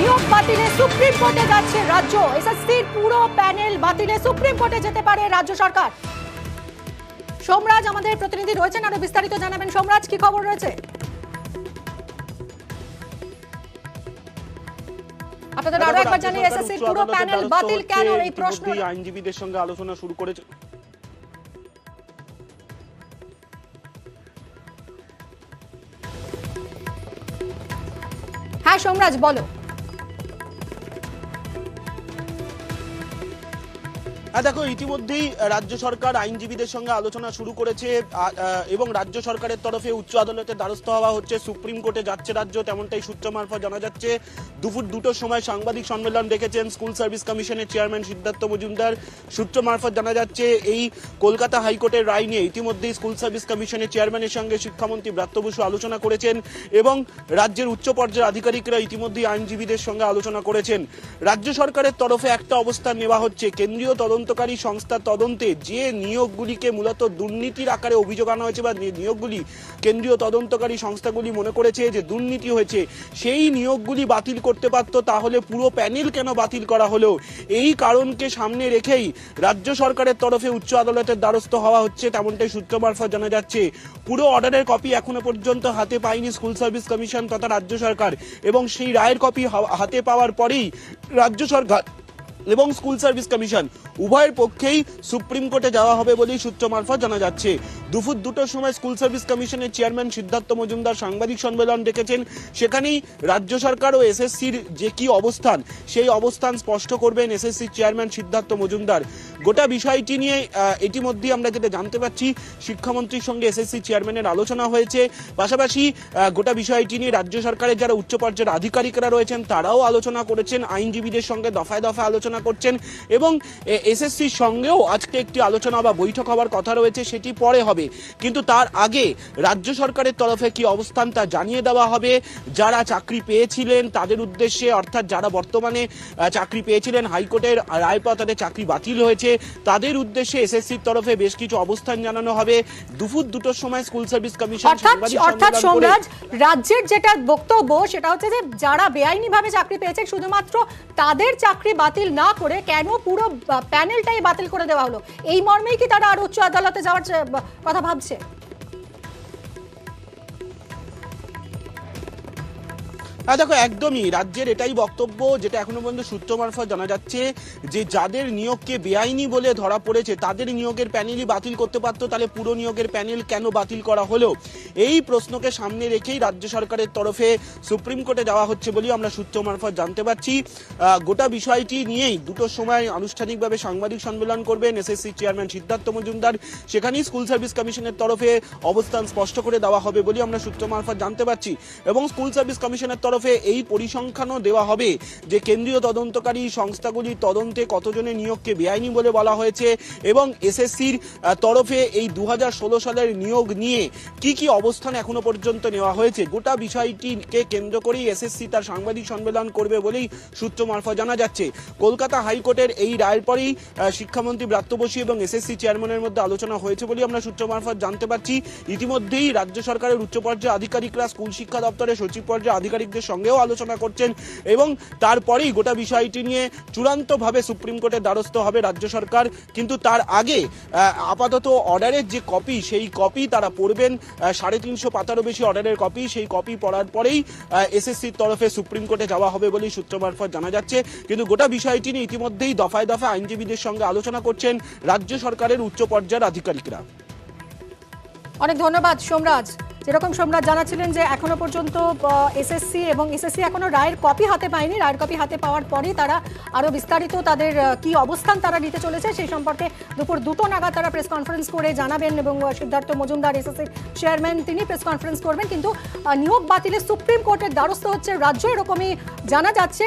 নিয়োগ বাতিলে সুপ্রিম কোর্টে যাচ্ছে রাজ্য। এসএসসির পুরো প্যানেল বাতিলে সুপ্রিম কোর্টে যেতে পারে রাজ্য সরকার। সোমরাজ আমাদের প্রতিনিধি রয়েছেন আরও বিস্তারিত জানাবেন। সোমরাজ কি খবর রয়েছে? আপনাদের আরও একবার জানিয়ে এসএসসির পুরো প্যানেল বাতিল কেন এই প্রশ্ন? আইনজীবীদের সঙ্গে আলোচনা শুরু করেছে হ্যাঁ সোমরাজ বলো। হ্যাঁ দেখো, ইতিমধ্যেই রাজ্য সরকার আইনজীবীদের সঙ্গে আলোচনা শুরু করেছে। এবং রাজ্য সরকারের তরফে উচ্চ আদালতের দ্বারস্থ হওয়া হচ্ছে, সুপ্রিম কোর্টে যাচ্ছে রাজ্য, তেমনটাই সূত্র মারফত জানা যাচ্ছে। দুপুর দুটোর সময় সাংবাদিক সম্মেলন রেখেছেন স্কুল সার্ভিস কমিশনের চেয়ারম্যান সিদ্ধার্থ মজুমদার। সূত্র মারফত জানা যাচ্ছে, এই কলকাতা হাইকোর্টের রায় নিয়ে ইতিমধ্যেই স্কুল সার্ভিস কমিশনের চেয়ারম্যানের সঙ্গে শিক্ষামন্ত্রী ব্রাত্য বসু আলোচনা করেছেন এবং রাজ্যের উচ্চ পর্যায়ের আধিকারিকরা ইতিমধ্যেই আইনজীবীদের সঙ্গে আলোচনা করেছেন। রাজ্য সরকারের তরফে একটা অবস্থান নেওয়া হচ্ছে, কেন্দ্রীয় তদন্তকারী সংস্থা তদন্তে যে নিয়োগগুলিকে মূলত দুর্নীতির আকারে অভিযোগ আনা হয়েছে বা নিয়োগগুলি কেন্দ্রীয় তদন্তকারী সংস্থাগুলি মনে করেছে যে দুর্নীতি হয়েছে, সেই নিয়োগগুলি বাতিল করতে পারত তাহলে পুরো প্যানেল কেন বাতিল করা হলো? এই কারণকে সামনে রেখেই রাজ্য সরকারের তরফে উচ্চ আদালতের দ্বারস্থ হওয়া হচ্ছে তেমনটাই সূত্র মারফত জানা যাচ্ছে। পুরো অর্ডারের কপি এখনও পর্যন্ত হাতে পায়নি স্কুল সার্ভিস কমিশন তথা রাজ্য সরকার এবং সেই রায়ের কপি হাতে পাওয়ার পরেই রাজ্য সরকার এবং স্কুল সার্ভিস কমিশন। উভয়ের পক্ষেই সুপ্রিম কোর্টে যাওয়া হবে বলেই সূত্র মারফত জানা যাচ্ছে। দুপুর দুটোর সময় স্কুল সার্ভিস কমিশনের চেয়ারম্যান সিদ্ধার্থ মজুমদার সাংবাদিক সম্মেলন ডেকেছেন। সেখানেই রাজ্য সরকার ও এসএসসির যে কি অবস্থান, সেই অবস্থান স্পষ্ট করবেন এসএসসি চেয়ারম্যান সিদ্ধার্থ মজুমদার। গোটা বিষয়টি নিয়ে ইতিমধ্যে আমরা যেটা জানতে পারছি, শিক্ষামন্ত্রীর সঙ্গে এসএসসি চেয়ারম্যানের আলোচনা হয়েছে। পাশাপাশি গোটা বিষয়টি নিয়ে রাজ্য সরকারের যারা উচ্চ পর্যায়ের আধিকারিকরা রয়েছেন, তারাও আলোচনা করেছেন, আইনজীবীদের সঙ্গে দফায় দফায় আলোচনা করছেন এবং এসএসসির সঙ্গেও আজকে একটি আলোচনা বা বৈঠক হওয়ার কথা রয়েছে, সেটি পরে হবে। কিন্তু তার আগে রাজ্য সরকারের তরফে কি অবস্থান তা জানিয়ে দেওয়া হবে? যারা চাকরি পেয়েছিলেন তাদের উদ্দেশ্যে অর্থাৎ যারা বর্তমানে চাকরি পেয়েছিলেন হাইকোর্টের রায় পর তাদের চাকরি বাতিল হয়েছে তাদের উদ্দেশ্যে এসএসসির তরফে বেশ কিছু অবস্থান জানানো হবে। দুপুর দুটোর সময় স্কুল সার্ভিস কমিশন অর্থাৎ সোমরাজ রাজ্যের যেটা বক্তব্য সেটা হচ্ছে যে যারা বেআইনিভাবে চাকরি পেয়েছে শুধুমাত্র তাদের চাকরি বাতিল না করে কেন পুরো প্যানেলটাই বাতিল করে দেওয়া হলো? এই মর্মেই কি তারা আর উচ্চ আদালতে যাওয়ার কথা ভাবছে। দেখো, একদমই রাজ্যের এটাই বক্তব্য, যেটা এখনও পর্যন্ত সূত্র মারফত জানা যাচ্ছে যে যাদের নিয়োগকে বেআইনি বলে ধরা পড়েছে, তাদের নিয়োগের প্যানেলই বাতিল করতে পারতো, তাহলে পুরো নিয়োগের প্যানেল কেন বাতিল করা হলো? এই প্রশ্নকে সামনে রেখেই রাজ্য সরকারের তরফে সুপ্রিম কোর্টে যাওয়া হচ্ছে বলেও আমরা সূত্র মারফত জানতে পারছি। গোটা বিষয়টি নিয়েই দুটোর সময় আনুষ্ঠানিকভাবে সাংবাদিক সম্মেলন করবেন এসএসসি চেয়ারম্যান সিদ্ধার্থ মজুমদার। সেখানেই স্কুল সার্ভিস কমিশনের তরফে অবস্থান স্পষ্ট করে দেওয়া হবে বলে আমরা সূত্র মারফত জানতে পারছি। এবং স্কুল সার্ভিস কমিশনের তরফে এই পরিসংখ্যানও দেওয়া হবে যে কেন্দ্রীয় তদন্তকারী সংস্থাগুলি তদন্তে কতজনের নিয়োগকে বেআইনি বলে বলা হয়েছে এবং এসএসসির তরফে এই দু হাজার ষোলো সালের নিয়োগ নিয়ে কি কি অবস্থান এখনও পর্যন্ত নেওয়া হয়েছে? গোটা বিষয়টিকে কেন্দ্র করেই এসএসসি তার সাংবাদিক সম্মেলন করবে বলেই সূত্র মারফত জানা যাচ্ছে। কলকাতা হাইকোর্টের এই রায়ের পরেই শিক্ষামন্ত্রী ব্রাত্য বসু এবং এসএসসি চেয়ারম্যানের মধ্যে আলোচনা হয়েছে বলেই আমরা সূত্র মারফত জানতে পারছি। ইতিমধ্যেই রাজ্য সরকারের উচ্চ পর্যায়ে আধিকারিকরা, স্কুল শিক্ষা দপ্তরের সচিব পর্যায়ে আধিকারিকদের সঙ্গেও আলোচনা করছেন এবং তারপরেই গোটা বিষয়টি নিয়ে চূড়ান্তভাবে সুপ্রিম কোর্টের দ্বারস্থ হবে রাজ্য সরকার। কিন্তু তার আগে আপাতত অর্ডারের যে কপি, সেই কপি তারা পড়বেন সাড়ে তিনশো পাতারও বেশি অর্ডারের কপি, সেই কপি পড়ার পরেই এসএসসির তরফে সুপ্রিম কোর্টে যাওয়া হবে বলেই সূত্র মারফত জানা যাচ্ছে। কিন্তু গোটা বিষয়টি নিয়ে ইতিমধ্যেই দফায় দফায় আইনজীবীদের সঙ্গে আলোচনা করছেন রাজ্য সরকারের উচ্চ পর্যায়ের আধিকারিকরা। অনেক ধন্যবাদ, সোমরাজ। যেরকম সোমরাজ জানাচ্ছিলেন যে এখনও পর্যন্ত এসএসসি এবং এসএসসি এখনও রায়ের কপি হাতে পায়নি। রায়ের কপি হাতে পাওয়ার পরেই তারা আরও বিস্তারিত তাদের কি অবস্থান তারা নিতে চলেছে সেই সম্পর্কে দুপুর দুটো নাগাদ তারা প্রেস কনফারেন্স করে জানাবেন এবং সিদ্ধার্থ মজুমদার এসএসসি চেয়ারম্যান তিনি প্রেস কনফারেন্স করবেন। কিন্তু নিয়োগ বাতিলে সুপ্রিম কোর্টের দ্বারস্থ হচ্ছে রাজ্য এরকমই জানা যাচ্ছে।